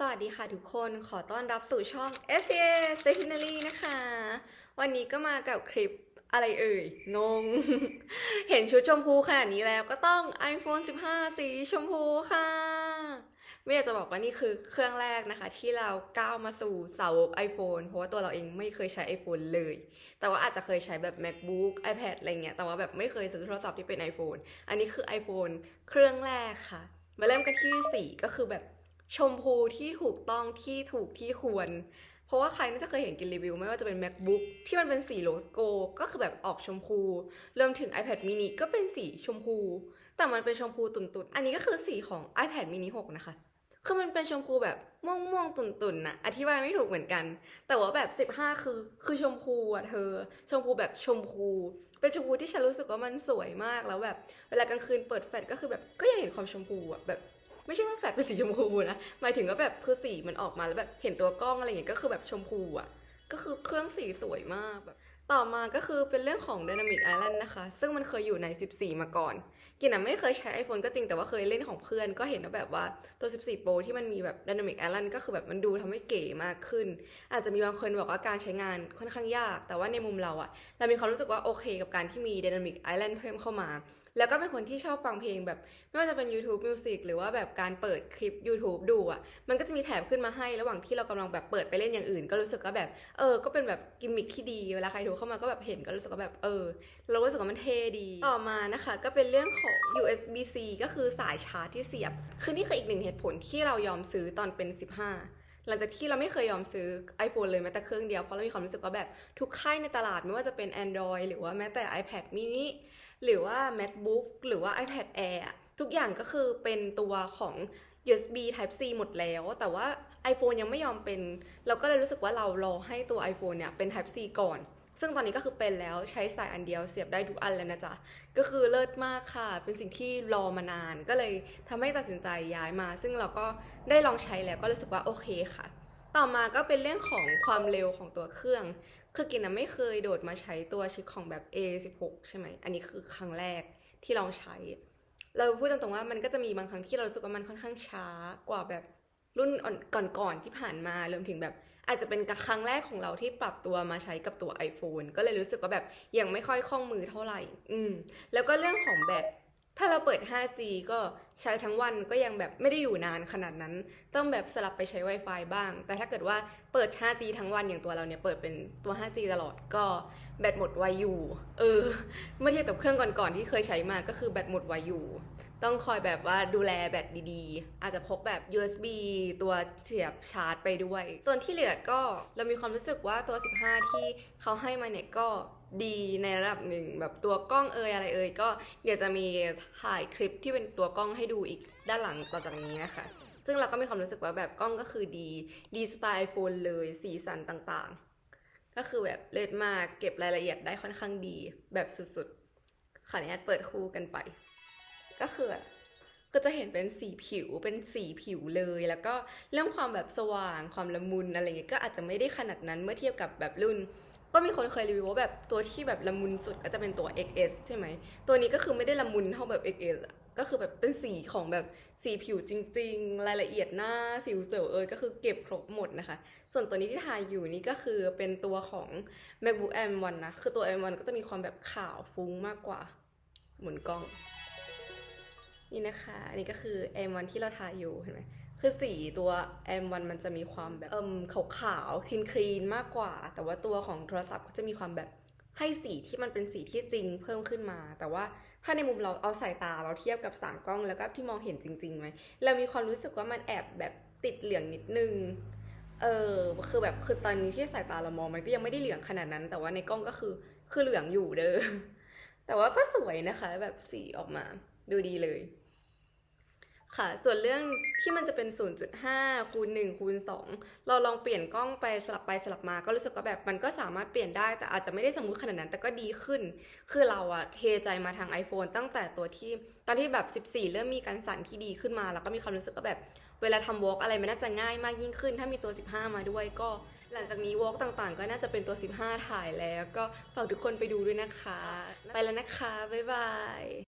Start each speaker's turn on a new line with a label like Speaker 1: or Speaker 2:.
Speaker 1: สวัสดีค่ะทุกคนขอต้อนรับสู่ช่อง s a Stationery นะคะ วันนี้ก็มากับคลิปอะไรเอ่ย งง เห็นชุดชมพูขนาดนี้แล้วก็ต้อง iPhone 15 สีชมพูค่ะไม่อยากจะบอกว่านี่คือเครื่องแรกนะคะ ที่เราก้าวมาสู่เสาวก iPhone เพราะว่าตัวเราเองไม่เคยใช้ iPhone เลย แต่ว่าอาจจะเคยใช้แบบ MacBook iPad อะไรเงี้ยแต่ว่าแบบไม่เคยซื้อโทรศัพท์ที่เป็น iPhone อันนี้คือ iPhone เครื่องแรกค่ะมาเริ่มกันที่สีก็คือแบบ ชมพูที่ถูกต้องที่ถูกที่ควร เพราะว่าใครน่าจะเคยเห็นกินรีวิว ไม่ว่าจะเป็น MacBook ที่มันเป็นสีโรสโกก็คือแบบออกชมพูรวมถึง iPad mini ก็เป็นสีชมพู แต่มันเป็นชมพูตุ่นๆ อันนี้ก็คือสีของ iPad mini 6 นะคะคือมันเป็นชมพูแบบม่วงม่วงๆตุ่นๆน่ะอธิบายไม่ถูกเหมือนกัน แต่ว่าแบบ 15 คือคือชมพูอะเธอ ชมพูแบบชมพู เป็นชมพูที่ฉันรู้สึกว่ามันสวยมากแล้วแบบ เวลากลางคืนเปิดแฟลชก็คือแบบก็ยังเห็นความชมพูอะแบบ ไม่ใช่ว่าแฟลชเป็นสีชมพูนะหมายถึงก็แบบคือสีมันออกมาแล้วแบบเห็นตัวกล้องอะไรอย่างเงี้ยก็คือแบบชมพูอะก็คือเครื่องสีสวยมากแบบ ต่อมาก็คือเป็นเรื่องของ Dynamic Island นะคะ ซึ่งมันเคยอยู่ใน 14 มาก่อน กินอะไม่เคยใช้ iPhone ก็จริงแต่ว่าเคยเล่นของเพื่อน ก็เห็นว่าแบบว่าตัว 14 Pro ที่มันมีแบบ Dynamic Island ก็คือแบบมันดูทำให้เก๋มากขึ้น อาจจะมีบางคนบอกว่าการใช้งานค่อนข้างยาก แต่ว่าในมุมเราอะเรามีความรู้สึกว่าโอเคกับการที่มี Dynamic Island เพิ่มเข้ามา แล้วก็เป็นคนที่ชอบฟังเพลงแบบ ไม่ว่าจะเป็น YouTube Music หรือว่าแบบการเปิดคลิป YouTube ดูอะมันก็จะมีแถบขึ้นมาให้ ระหว่างที่เรากำลังแบบเปิดไปเล่นอย่างอื่น ก็รู้สึกว่าแบบเออก็เป็นแบบกิมมิคที่ดีเวลาใครโทรเข้ามาก็แบบเห็นก็รู้สึกว่าแบบเออ เรารู้สึกว่ามันเท่ดี ต่อมานะคะ ก็เป็นเรื่องของ USB-C ก็คือสายชาร์จที่เสียบ คือนี่คืออีกหนึ่งเหตุผลที่เรายอมซื้อตอนเป็น 15หลังจากที่เราไม่เคยยอมซื้อ iPhone เลยแม้แต่เครื่องเดียว เพราะเรามีความรู้สึกว่าแบบทุกค่ายในตลาดไม่ว่าจะเป็น Android หรือว่าแม้แต่ iPad mini หรือว่า MacBook หรือว่า iPad Air ทุกอย่างก็คือเป็นตัวของ USB Type C หมดแล้ว แต่ว่า iPhone ยังไม่ยอมเป็น เราก็เลยรู้สึกว่าเรารอให้ตัว iPhone เนี่ยเป็น Type C ก่อน ซึ่งตอนนี้ก็คือเป็นแล้วใช้สายอันเดียวเสียบได้ทุกอันแล้วนะจ๊ะ ก็คือเลิศมากค่ะ เป็นสิ่งที่รอมานานก็เลยทำให้ตัดสินใจย้ายมา ซึ่งเราก็ได้ลองใช้แล้วก็รู้สึกว่าโอเคค่ะ ต่อมาก็เป็นเรื่องของความเร็วของตัวเครื่อง คือกินนะไม่เคยโดดมาใช้ตัวชิปของแบบ A16 ใช่ไหมอันนี้คือครั้งแรกที่ลองใช้ เราพูดตรงๆว่ามันก็จะมีบางครั้งที่เรารู้สึกว่ามันค่อนข้างช้ากว่าแบบรุ่นก่อนๆที่ผ่านมารวมถึงแบบ อาจจะเป็นครั้งแรกของเราที่ปรับตัวมาใช้กับตัว iPhone ก็เลยรู้สึกว่าแบบยังไม่ค่อยคล่องมือเท่าไหร่ อืม แล้วก็เรื่องของแบตถ้าเราเปิด 5G ก็ใช้ทั้งวันก็ยังแบบไม่ได้อยู่นานขนาดนั้น ต้องแบบสลับไปใช้ Wi-Fi บ้าง แต่ถ้าเกิดว่าเปิด 5G ทั้งวันอย่างตัวเราเนี่ยเปิดเป็นตัว 5G ตลอดก็ แบตหมดไวอยู่เออเมื่อเทียบกับเครื่องก่อนๆที่เคยใช้มาก็คือแบตหมดไวอยู่ต้องคอยแบบว่าดูแลแบตดีๆ อาจจะพกแบบ USB ตัวเสียบชาร์จไปด้วย ส่วนที่เหลือก็เรามีความรู้สึกว่าตัว 15 ที่เขาให้มาเนี่ยก็ดีในระดับหนึ่งแบบตัวกล้องเอยอะไรเอยก็เดี๋ยวจะมีถ่ายคลิปที่เป็นตัวกล้องให้ดูอีกด้านหลังต่อจากนี้นะคะ ซึ่งเราก็มีความรู้สึกว่าแบบกล้องก็คือดี ดีสไตล์ iPhone เลยสีสันต่างๆ ก็คือแบบเลิศมากเก็บรายละเอียดได้ค่อนข้างดีแบบสุดๆขออนุญาตเปิดคู่กันไป ก็คือก็จะเห็นเป็นสีผิวเป็นสีผิวเลย แล้วก็เรื่องความแบบสว่างความละมุนอะไรเงี้ยก็อาจจะไม่ได้ขนาดนั้นเมื่อเทียบกับแบบรุ่น ก็มีคนเคยรีวิวว่าแบบตัวที่แบบละมุนสุดก็จะเป็นตัว XS ใช่ไหม ตัวนี้ก็คือไม่ได้ละมุนเท่าแบบ XS อะก็คือแบบเป็นสีของแบบสีผิวจริง ๆ รายละเอียดหน้าสิวเซลล์เอยก็คือเก็บครบหมดนะคะ ส่วนตัวนี้ที่ถ่ายอยู่นี่ก็คือเป็นตัวของ MacBook M1 นะ คือตัว M1 ก็จะมีความแบบขาวฟุ้งมากกว่า หมุนกล้อง นี่นะคะ อันนี้ก็คือ M1 ที่เราถ่ายอยู่เห็นไหม คือสีตัว M1 มันจะมีความแบบเอิมขาวๆคลีนคลีนมากกว่า แต่ว่าตัวของโทรศัพท์ก็จะมีความแบบให้สีที่มันเป็นสีที่จริงเพิ่มขึ้นมา แต่ว่าถ้าในมุมเราเอาสายตาเราเทียบกับสามกล้องแล้วก็ที่มองเห็นจริงๆไหมเรามีความรู้สึกว่ามันแอบแบบติดเหลืองนิดนึงเออคือแบบคือตอนนี้ที่สายตาเรามองมันก็ยังไม่ได้เหลืองขนาดนั้น แต่ว่าในกล้องก็คือคือเหลืองอยู่เด้อแต่ว่าก็สวยนะคะ แบบสีออกมาดูดีเลย ค่ะ ส่วนเรื่องที่มันจะเป็น 0.5 คูณ 1 คูณ 2 เราลองเปลี่ยนกล้องไปสลับไปสลับมา ก็รู้สึกว่าแบบมันก็สามารถเปลี่ยนได้ แต่อาจจะไม่ได้สมูทขนาดนั้น แต่ก็ดีขึ้น คือเราอะเทใจมาทาง iPhone ตั้งแต่ตัวที่ ตอนที่แบบ 14 เริ่มมีการสั่นที่ดีขึ้นมา แล้วก็มีความรู้สึกว่าแบบเวลาทำวอล์กอะไรมันน่าจะง่ายมากยิ่งขึ้น ถ้ามีตัว 15 มาด้วยก็ หลังจากนี้วอล์กต่างๆ ก็น่าจะเป็นตัว 15 ถ่ายแล้ว ก็ฝากทุกคนไปดูด้วยนะคะ ไปแล้วนะคะ บ๊ายบาย